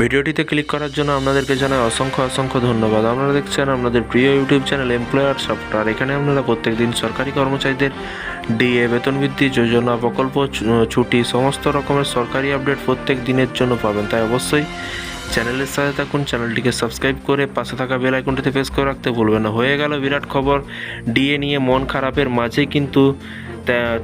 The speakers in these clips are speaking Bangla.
ভিডিওটিতে ক্লিক করার জন্য আপনাদেরকে জানাই অসংখ্য অসংখ্য ধন্যবাদ। আপনারা দেখছেন আপনাদের প্রিয় ইউটিউব চ্যানেল এমপ্লয়ার সফটওয়্যার এখানে আপনারা প্রত্যেকদিন সরকারি কর্মচারীদের ডিএ বেতন বৃদ্ধি যোজনা, প্রকল্প ছুটি, সমস্ত রকমের সরকারি আপডেট প্রত্যেক দিনের জন্য পাবেন। তাই অবশ্যই চ্যানেলের সাথে থাকুন, চ্যানেলটিকে সাবস্ক্রাইব করে পাশে থাকা বেল আইকনটিতে প্রেস করে রাখতে ভুলবেন না। হয়ে গেল বিরাট খবর। ডিএ নিয়ে মন খারাপের মাঝেই কিন্তু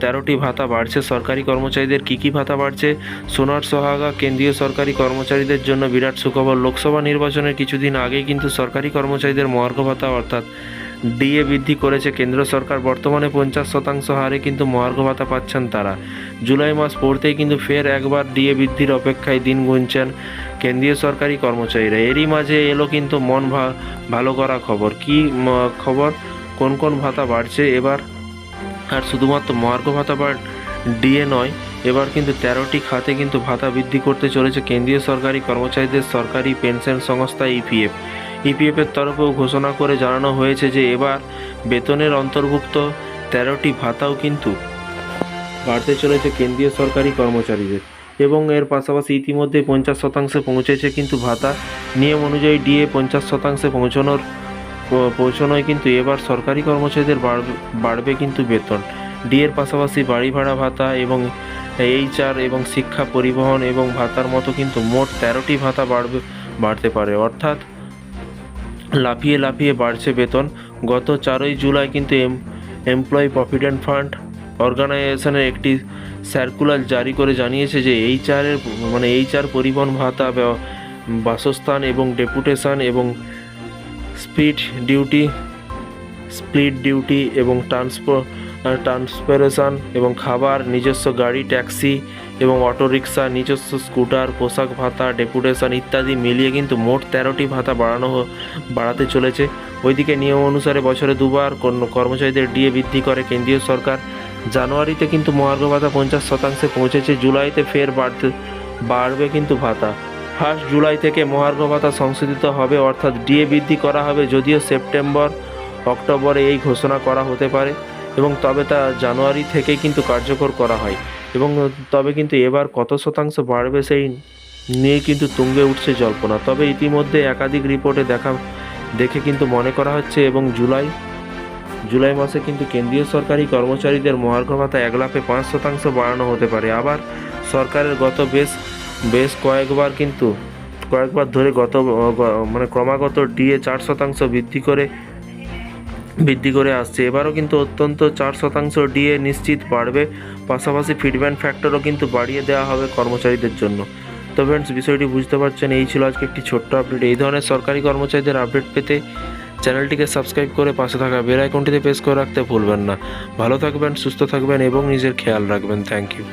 তেরোটি ভাতা বাড়ছে। সরকারি কর্মচারীদের কী কী ভাতা বাড়ছে? সোনার সোহাগা, কেন্দ্রীয় সরকারি কর্মচারীদের জন্য বিরাট সুখবর। লোকসভা নির্বাচনের কিছুদিন আগেই কিন্তু সরকারি কর্মচারীদের মহার্ঘ ভাতা, অর্থাৎ ডিএ বৃদ্ধি করেছে কেন্দ্র সরকার। বর্তমানে পঞ্চাশ শতাংশ হারে কিন্তু মহার্ঘ ভাতা পাচ্ছেন তারা। জুলাই মাস পড়তেই কিন্তু ফের একবার ডিএ বৃদ্ধির অপেক্ষায় দিন গুনছেন কেন্দ্রীয় সরকারি কর্মচারীরা। এরই মাঝে এলো কিন্তু মন ভালো করা খবর। কি খবর? কোন কোন ভাতা বাড়ছে? এবার আর শুধুমাত্র মহার্ঘ ভাতা বা ডিএ নয়, এবার কিন্তু তেরোটি খাতে কিন্তু ভাতা বৃদ্ধি করতে চলেছে কেন্দ্রীয় সরকারি কর্মচারীদের সরকারি পেনশন সংস্থা ইপিএফ। ইপিএফের তরফেও ঘোষণা করে জানানো হয়েছে যে এবার বেতনের অন্তর্ভুক্ত তেরোটি ভাতাও কিন্তু বাড়তে চলেছে কেন্দ্রীয় সরকারি কর্মচারীদের এবং এর পাশাপাশি ইতিমধ্যে পঞ্চাশ শতাংশে পৌঁছেছে কিন্তু ভাতা নিয়ম অনুযায়ী ডিএ পঞ্চাশ শতাংশে পৌঁছানোর পৌঁছানোয় কিন্তু এবার সরকারি কর্মচারীদের বাড়বে কিন্তু বেতন। ডিএর পাশাপাশি বাড়ি ভাড়া ভাতা এবং এইচআর এবং শিক্ষা পরিবহন এবং ভাতার মতো কিন্তু মোট তেরোটি ভাতা বাড়বে, বাড়তে পারে। অর্থাৎ লাফিয়ে লাফিয়ে বাড়ছে বেতন। গত চারই জুলাই কিন্তু এম এমপ্লয়ি প্রভিডেন্ট ফান্ড অর্গানাইজেশনের একটি সার্কুলার জারি করে জানিয়েছে যে এইচআরের মানে এইচআর পরিবহন ভাতা বাসস্থান এবং ডেপুটেশন এবং স্পিড ডিউটি স্প্লিট ডিউটি এবং ট্রান্সপো ট্রান্সপোরেশন এবং খাবার, নিজস্ব গাড়ি ট্যাক্সি এবং অটোরিকশা, নিজস্ব স্কুটার পোশাক ভাতা ডেপুটেশন ইত্যাদি মিলিয়ে কিন্তু মোট তেরোটি ভাতা বাড়ানো বাড়াতে চলেছে। ওইদিকে নিয়ম অনুসারে বছরে দুবার কর্মচারীদের ডিএ বৃদ্ধি করে কেন্দ্রীয় সরকার। জানুয়ারিতে কিন্তু মহার্ঘ ভাতা পঞ্চাশ শতাংশে পৌঁছেছে, জুলাইতে ফের বাড়তে বাড়বে কিন্তু ভাতা। ফার্স্ট জুলাই থেকে মহার্ঘ ভাতা সংশোধিত হবে, অর্থাৎ ডিএ বৃদ্ধি করা হবে যদিও সেপ্টেম্বর, অক্টোবরে এই ঘোষণা করা হতে পারে এবং তবে তা জানুয়ারি থেকেই কিন্তু কার্যকর করা হয় এবং তবে কিন্তু এবার কত শতাংশ বাড়বে সেই নিয়ে কিন্তু তুঙ্গে উঠছে জল্পনা। তবে ইতিমধ্যে একাধিক রিপোর্টে দেখা, দেখে কিন্তু মনে করা হচ্ছে এবং জুলাই জুলাই মাসে কিন্তু কেন্দ্রীয় সরকারি কর্মচারীদের মহার্ঘ ভাতা এক লাফে পাঁচ শতাংশ বাড়ানো হতে পারে। আবার সরকারের গত বেশ বেশ কয়েকবার কিন্তু, কয়েকবার ধরে গত মানে ক্রমাগত ডিএ চার শতাংশ বৃদ্ধি করে বৃদ্ধি করে আসছে। এবারও কিন্তু অত্যন্ত চার শতাংশ ডিএ নিশ্চিত বাড়বে। পাশাপাশি ফিডব্যাক ফ্যাক্টরও কিন্তু বাড়িয়ে দেওয়া হবে কর্মচারীদের জন্য। তো ফ্রেন্ডস বিষয়টি বুঝতে পারছেন, এই ছিল আজকে একটি ছোট্ট আপডেট এই ধরনের সরকারি কর্মচারীদের আপডেট পেতে চ্যানেলটিকে সাবস্ক্রাইব করে পাশে থাকা বেল আইকনটিতে প্রেস করে রাখতে ভুলবেন না। ভালো থাকবেন, সুস্থ থাকবেন এবং নিজের খেয়াল রাখবেন। Thank you